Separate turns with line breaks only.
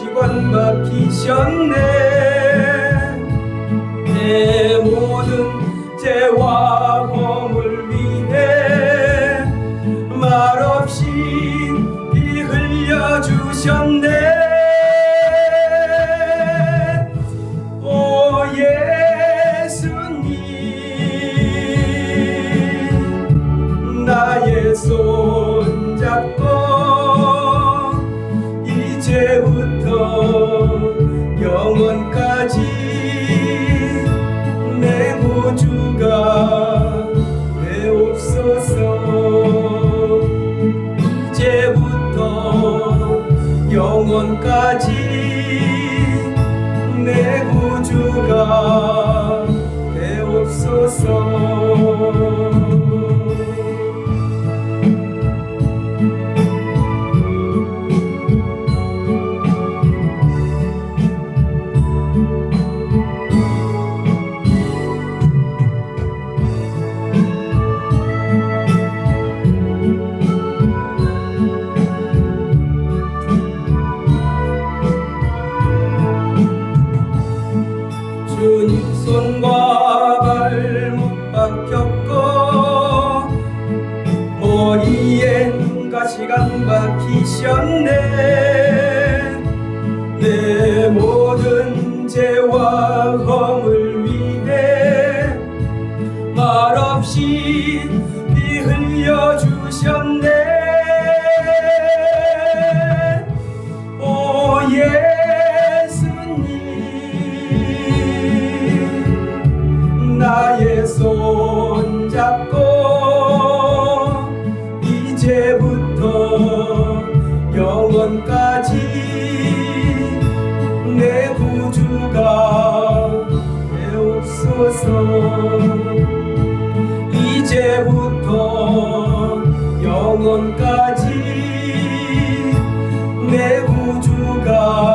시간 맡기셨네. 내 모든 죄와 범을 위해 말없이 피 흘려주셨네. 영원까지 내 구주가 박히셨네. 내 모든 죄와 허물 위해 말없이 피 흘려 주셨네. 오 예수님 나의 손 잡고 내 구주가 되옵소서. 이제부터 영원까지 내 구주가